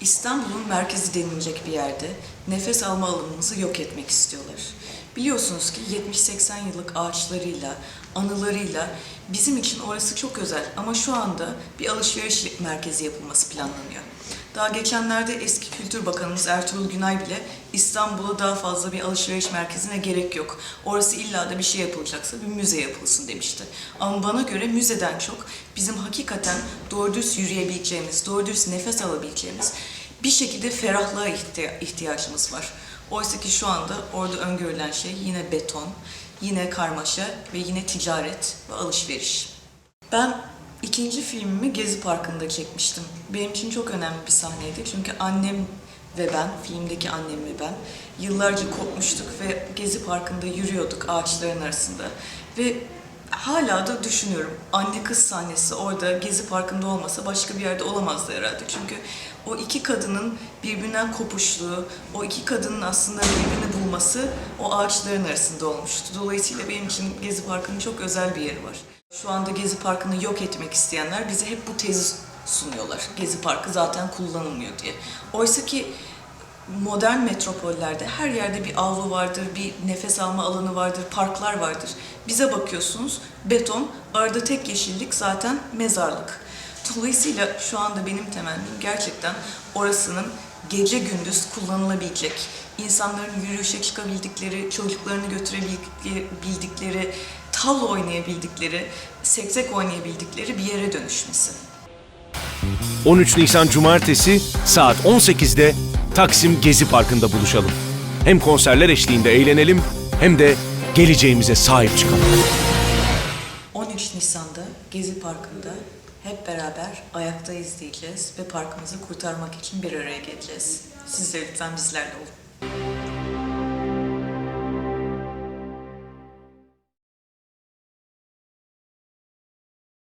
İstanbul'un merkezi denilecek bir yerde nefes alma alanımızı yok etmek istiyorlar. Biliyorsunuz ki 70-80 yıllık ağaçlarıyla, anılarıyla bizim için orası çok özel ama şu anda bir alışveriş merkezi yapılması planlanıyor. Daha geçenlerde eski Kültür Bakanımız Ertuğrul Günay bile İstanbul'a daha fazla bir alışveriş merkezine gerek yok. Orası illa da bir şey yapılacaksa bir müze yapılsın demişti. Ama bana göre müzeden çok bizim hakikaten doğru dürüst yürüyebileceğimiz, doğru dürüst nefes alabileceğimiz bir şekilde ferahlığa ihtiya- ihtiyacımız var. Oysa ki şu anda orada öngörülen şey yine beton, yine karmaşa ve yine ticaret ve alışveriş. Ben ikinci filmimi Gezi Parkı'nda çekmiştim. Benim için çok önemli bir sahneydi. Çünkü annem ve ben, filmdeki annem ve ben yıllarca kopmuştuk ve Gezi Parkı'nda yürüyorduk ağaçların arasında. Ve hala da düşünüyorum. Anne kız sahnesi orada Gezi Parkı'nda olmasa başka bir yerde olamazdı herhalde. Çünkü o iki kadının birbirinden kopuşluğu, o iki kadının aslında birbirini bulması o ağaçların arasında olmuştu. Dolayısıyla benim için Gezi Parkı'nın çok özel bir yeri var. Şu anda Gezi Parkı'nı yok etmek isteyenler bize hep bu tezi sunuyorlar. Gezi Parkı zaten kullanılmıyor diye. Oysa ki modern metropollerde her yerde bir avlu vardır, bir nefes alma alanı vardır, parklar vardır. Bize bakıyorsunuz beton, arada tek yeşillik zaten mezarlık. Dolayısıyla şu anda benim temennim gerçekten orasının gece gündüz kullanılabilecek, insanların yürüyüşe çıkabildikleri, çocuklarını götürebildikleri, tavla oynayabildikleri, seksek oynayabildikleri bir yere dönüşmesi. 13 Nisan Cumartesi saat 18'de Taksim Gezi Parkı'nda buluşalım. Hem konserler eşliğinde eğlenelim hem de geleceğimize sahip çıkalım. 13 Nisan'da Gezi Parkı'nda hep beraber ayakta izleyeceğiz ve parkımızı kurtarmak için bir araya geleceğiz. Siz de lütfen bizlerle olun.